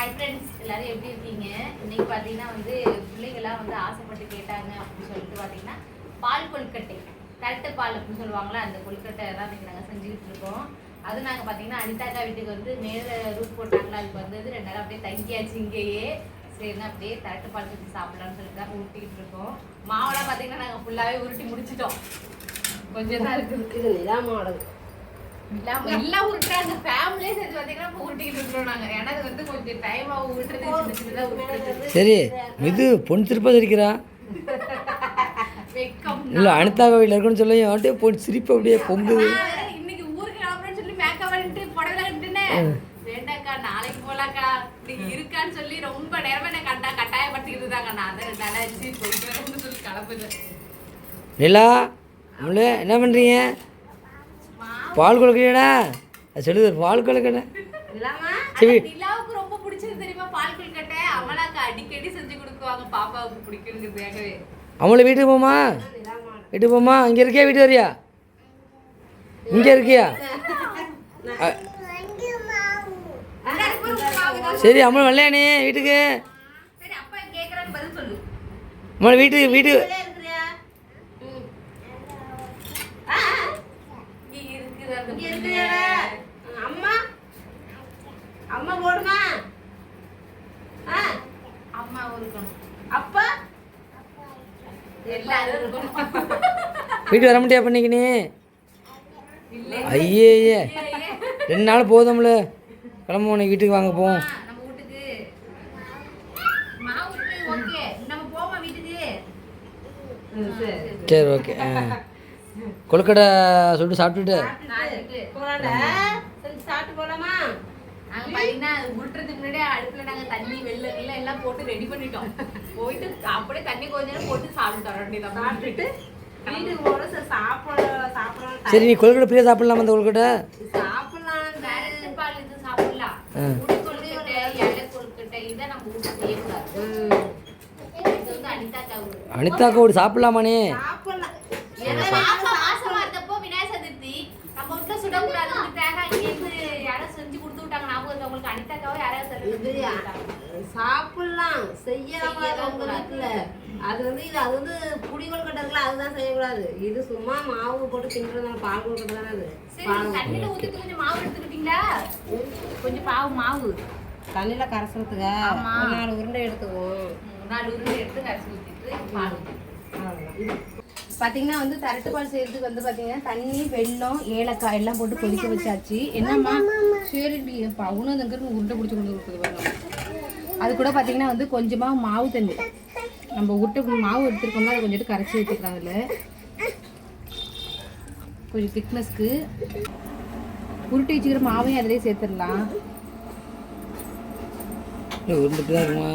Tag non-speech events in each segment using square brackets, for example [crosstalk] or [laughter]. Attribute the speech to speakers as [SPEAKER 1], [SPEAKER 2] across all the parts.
[SPEAKER 1] Hi friends எல்லாரும் எப்படி இருக்கீங்க? இன்னைக்கு பார்த்தீங்கன்னா வந்து பிள்ளைகள்லாம் வந்து ஆசைப்பட்டு கேட்டாங்க அப்படின்னு சொல்லிட்டு பார்த்தீங்கன்னா பால் கொழுக்கட்டை கரெக்டு பால் அப்படின்னு சொல்லுவாங்களா அந்த கொழுக்கட்டை தான் இன்னைக்கு நாங்கள் செஞ்சுக்கிட்டு இருக்கோம். அது நாங்கள் பார்த்தீங்கன்னா அனிதாக்கா வீட்டுக்கு வந்து மேலே ரூட் போட்டாங்களா அதுக்கு வந்தது ரெண்டு நாள் அப்படியே தங்கியாச்சு இங்கேயே. சரினா அப்படியே தட்டு பால் செஞ்சு சாப்பிடலாம்னு சொல்லிட்டு தான் உருட்டிக்கிட்டு இருக்கோம். மாவெல்லாம் பார்த்தீங்கன்னா நாங்கள் ஃபுல்லாகவே உருட்டி முடிச்சிட்டோம். கொஞ்சம் தான் இருக்குது
[SPEAKER 2] இது நிலாமாடல்
[SPEAKER 1] இல்லாம எல்லாம் உருட்டுறாங்க ஃபேமிலியே சேர்த்து பார்த்தீங்கன்னா இப்போ உருட்டிக்கிட்டு இருக்கிறோம் நாங்கள் ஏன்னா அது வந்து கொஞ்சம் டைம் ஆகும் உருட்டுறது சின்ன சின்னதாக உருட்டுறது
[SPEAKER 3] சரி இது பொன் சிரிக்கிறா
[SPEAKER 1] வெக்கம்.
[SPEAKER 3] இல்லை அனிதா கோவில் இருக்குன்னு சொல்லி அப்படியே பொன் சிரிப்பு அப்படியே பொங்குது.
[SPEAKER 1] நான் இன்னைக்கு ஊருக்கு கிளம்புறேன்னு சொல்லி மேக்கப் பண்ணிட்டு புடவை கட்டுனே வேண்டாக்கா நாளைக்கு போலாக்கா. நீ இருக்கான்னு சொல்லி ரொம்ப நேரமா என்ன கண்டா கட்டாயப்படுத்திக்கிட்டு இருந்தாங்க. நான் அதை நினைச்சு போயிட்டு வரேன்னு சொல்லி கிளம்புது
[SPEAKER 3] நிலா என்ன பண்ணுறீங்க பால் கொடுக்கலையாடா? அது சொல்லுது பால் கொடுக்கடா
[SPEAKER 2] நிலாமா
[SPEAKER 3] சரி.
[SPEAKER 1] நிலாவுக்கு ரொம்ப பிடிச்சது தெரியுமா? பால் கொழுக்கட்டை? அமலாக்கு அடிக்கடி செஞ்சு கொடுக்குவாங்க. பாப்பாவுக்கு பிடிக்குங்கிறதுக்காகவே.
[SPEAKER 3] அவங்கள வீட்டுக்கு போமா வீட்டுக்கு போமா இங்கே இருக்கியா? வீட்டு வரியா? இங்கே இருக்கியா? சரி அம்மன் வரலையானே வீட்டுக்கு?
[SPEAKER 1] சரி அப்பா கேக்குறான்னு பதில் சொல்லு.
[SPEAKER 3] அம்மா வீட்டுக்கு வீட்டு
[SPEAKER 2] இருக்கிறியா ம். ஆ,
[SPEAKER 1] இங்க இருக்குது அந்த
[SPEAKER 2] இங்க
[SPEAKER 1] பிள்ளை.
[SPEAKER 2] இருக்கிறியாடா? அம்மா அம்மா போடுமா ஆ,
[SPEAKER 1] அம்மாவும் இருக்கணும்
[SPEAKER 2] அப்பா
[SPEAKER 1] எல்லாரும் இருக்கணும்
[SPEAKER 3] வீட்டுக்கு வர முடியா பண்ணிக்கினே ஐயே ஐயே ரெண்டு நாள் போதும்ல. கிளம்பு உனக்கு வீட்டுக்கு வாங்க போவோம்.
[SPEAKER 2] சரி.
[SPEAKER 3] ஓகே. ஆ. கொழுக்கடை சொல்லிட்டு சாப்பிட்டுட்டு.
[SPEAKER 2] சாப்பிட்டு போலாமா?
[SPEAKER 1] நாங்க பாத்தீங்கன்னா அது உருட்டுறதுக்கு முன்னாடி அடுப்புல நாங்க தண்ணி வெள்ளம் எல்லாம் போட்டு ரெடி பண்ணிட்டோம். போயிட்டு அப்படியே தண்ணி கொஞ்ச நேரம் போட்டு சாப்பிட்டு தர வேண்டியதான்
[SPEAKER 2] சாப்பிட்டுட்டு வீட்டுக்கு போல சரி சாப்பிட சாப்பிடலாம்
[SPEAKER 3] சரி நீ கொழுக்கடை பிரியா சாப்பிடலாமா அந்த கொழுக்கடை
[SPEAKER 2] சாப்பிடலாம்.
[SPEAKER 1] டைரக்ட் பால் இது சாப்பிடலாம். உடு கொழுக்கட்டை இலை கொழுக்கட்டை இதை நம்ம வீட்டு செய்யக்கூடாது.
[SPEAKER 2] ம்.
[SPEAKER 1] இது வந்து அனிதா
[SPEAKER 3] கோடி சாப்பிடலாமானே
[SPEAKER 2] சாப்பிடலாம். இது. சாப்பிடலாம். செய்யலாம்
[SPEAKER 1] செய்யலாம்
[SPEAKER 2] இருக்குல்ல அது வந்து இது அது வந்து புடி கொழுக்கட்டை அதுதான் செய்யக்கூடாது. இது சும்மா மாவு போட்டு தின்றதுனால பால் கொழுக்கட்டை தானே அது?
[SPEAKER 1] தண்ணியில ஊத்திட்டு கொஞ்சம் மாவு எடுத்துக்கிட்டீங்களா? கொஞ்சம் பாவு மாவு.
[SPEAKER 2] தண்ணியில கரைசறதுக்கு நாலு உருண்டை எடுத்துக்குவோம்.
[SPEAKER 1] நாலு உருண்டை எடுத்து கரைச்சி ஊத்திட்டு பால் ஊத்தி பாத்தீங்கன்னா வந்து தரட்டு பால் செய்யறதுக்கு வந்து பாத்தீங்கன்னா தண்ணி வெல்லம் ஏலக்காய் எல்லாம் போட்டு கொதிக்க வச்சாச்சு. என்னம்மா? சரி பவுனும் அதுங்கிறது உருண்டை பிடிச்சி கொண்டு கொடுக்குது பாருங்க. அது கூட பாத்தீங்கன்னா வந்து கொஞ்சமா மாவு தண்ணி நம்ம உருட்டை மாவு எடுத்துருக்கோம்ல அதை கொஞ்சம் கரைச்சி ஊற்றிக்கலாம் அதில். கொஞ்சம் திக்னஸ்க்கு உருட்டி வச்சுக்கிற மாவையும் அதிலே சேர்த்துடலாம்.
[SPEAKER 3] உருந்துட்டு தான் இருக்குமா?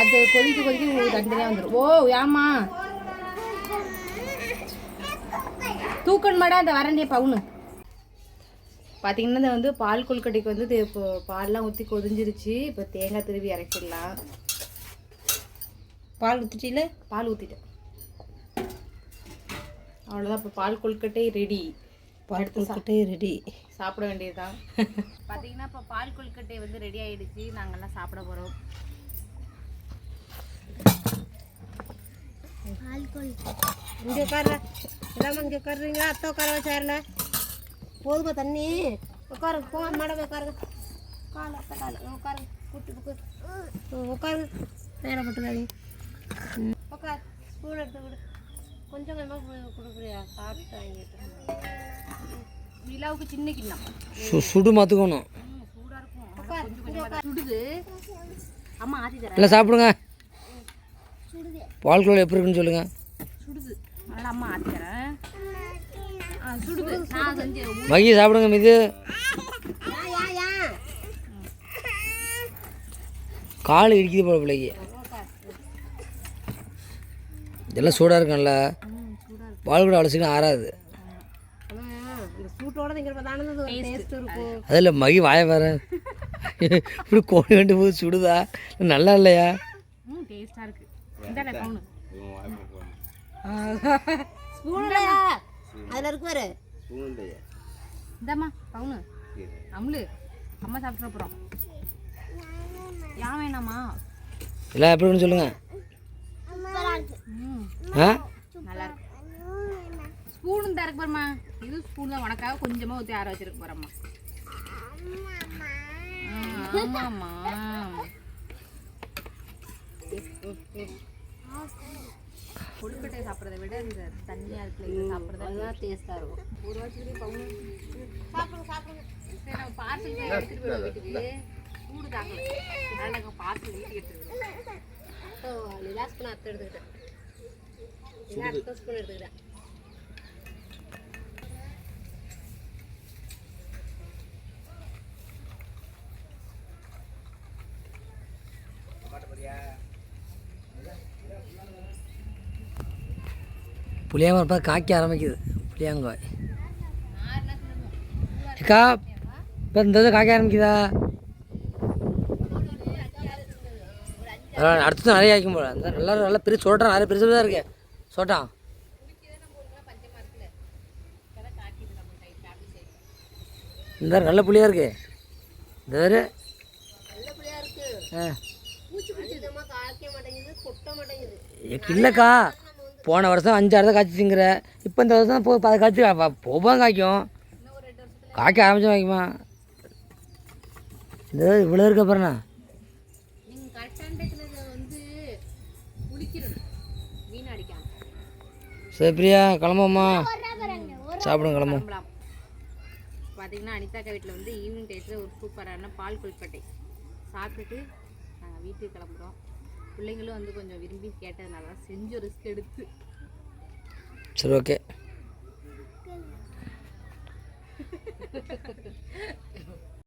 [SPEAKER 1] அது கொதிக்க கொதிக்க உங்களுக்கு தனித்தனியாக வந்துடும் ஓ ஏமா தூக்கணுமாடா அந்த வரண்டிய பவுனு. பார்த்தீங்கன்னா இந்த வந்து பால் கொழுக்கட்டைக்கு வந்து இப்போ பால்லாம் ஊற்றி கொதிஞ்சிருச்சு. இப்போ தேங்காய் திருவி இறக்கிடலாம்
[SPEAKER 2] பால் ஊற்றிட்டில
[SPEAKER 1] பால் ஊற்றிட்டேன் அவ்வளோதான் இப்போ பால் கொழுக்கட்டை ரெடி
[SPEAKER 2] பால் கொழுக்கட்டை ரெடி
[SPEAKER 1] சாப்பிட வேண்டியதுதான். பார்த்தீங்கன்னா இப்போ பால் கொழுக்கட்டை வந்து ரெடி ஆயிடுச்சு. நாங்கெல்லாம் சாப்பிட போகிறோம்
[SPEAKER 2] இங்கே உட்கார்ல இல்லாமல் இங்கே உட்காருறீங்களா அத்தை உட்கார வச்சாருல. போதுமா தண்ணி? உட்காரு. போங்க மேடம் உட்காருங்க கால அத்தை கால. உட்காருங்க கூட்டு உட்காருங்க நேர மட்டும் உட்கார். ஸ்பூன் எடுத்து விடு கொஞ்சம் கொஞ்சமாக கொடுக்குறியா? சாப்பிட்டு வாங்கிட்டு
[SPEAKER 1] நிலாவுக்கு சின்ன கிண்ணம்.
[SPEAKER 3] சு சுடு மாற்றுக்கணும்
[SPEAKER 1] சூடாக இருக்கும். சுடுது. அம்மா ஆத்தி தரேன்.
[SPEAKER 3] இல்லை சாப்பிடுங்க. பால் குழம்பு எப்படி இருக்குன்னு சொல்லுங்கள் மகி சாப்பிடுங்க மிது. கால் இடிக்குது போல பிள்ளைக்கு. இதெல்லாம் சூடாக இருக்கும்ல. பால் கூட அவ்வளோ சீக்கிரம் ஆறாது அதில் மகி வாய வேற [laughs] இப்படி கோழி கண்டு போது சுடுதா? நல்லா இல்லையா?
[SPEAKER 1] டேஸ்ட்டாக இருக்குது
[SPEAKER 2] அதில் இருக்கு பாரு.
[SPEAKER 1] இந்தாம்மா பவுனு அம்லு. அம்மா சாப்பிட்ற போகிறோம் ஏன் வேணாமா
[SPEAKER 3] எல்லாம் எப்படி ஆ
[SPEAKER 1] நல்லா இருக்கு ஸ்பூன் தான் இருக்கு பாருமா இது ஸ்பூன் தான் உனக்காக கொஞ்சமாக ஊற்றி ஆற வச்சிருக்க போகிறம்மா ஆமாம்மா. கொழுக்கட்டையை சாப்பிட்றத விட இந்த தண்ணியாக இருக்கிற இதை சாப்பிட்றது
[SPEAKER 2] அதுதான் டேஸ்ட்டாக இருக்கும்.
[SPEAKER 1] ஒரு வருஷத்துக்கு பவுன் சரி நம்ம பார்சல் எடுத்துகிட்டு போயிடுவோம் வீட்டுக்கு. கூடு தாங்கல. அதனால் நாங்கள் பார்சல் வீட்டுக்கு எடுத்துகிட்டு போயிடுவோம்.
[SPEAKER 2] அப்போ பண்ண அத்தை எடுத்துக்கிட்டேன் நிலா ஸ்பூன் எடுத்துக்கிட்டேன்
[SPEAKER 3] புளியாமல் இருப்பா காய்க்க ஆரம்பிக்குது. புளியாங்காய். அக்கா இப்போ இந்த இது காய்க்க ஆரம்பிக்குதா? அடுத்தது நிறைய காய்க்கும் போல. நல்லா நல்லா பெரிய சோட்டா நிறைய பெருசு தான் இருக்கு. சோட்டா. இந்த நல்ல புளியாக இருக்கு. இந்த வேறு
[SPEAKER 2] நல்ல பிள்ளையா இருக்கு
[SPEAKER 3] ஆ இல்லைக்கா. போன வருஷம் அஞ்சு அறுதை காய்ச்சிங்கிற இப்போ இந்த வருஷம் போ பத காய்ச்சி போகும் காய்க்கும். காய்க்க ஆரம்பிச்சு காய்க்குமா இந்த இவ்வளோ இருக்க
[SPEAKER 1] வீணடிக்காம
[SPEAKER 3] சரி பிரியா கிளம்புமா சாப்பிடுங்க கிளம்பும்
[SPEAKER 1] பார்த்தீங்கன்னா அனிதாக்கா வீட்டில் வந்து ஈவினிங் டயத்தில் ஒரு சூப்பரான பால் கொழுக்கட்டை. சாப்பிட்டுட்டு நாங்கள் வீட்டுக்கு கிளம்புறோம். பிள்ளைங்களும் வந்து கொஞ்சம் விரும்பி கேட்டதுனால தான் செஞ்சு ரிஸ்க் எடுத்து.
[SPEAKER 3] சரி ஓகே [laughs]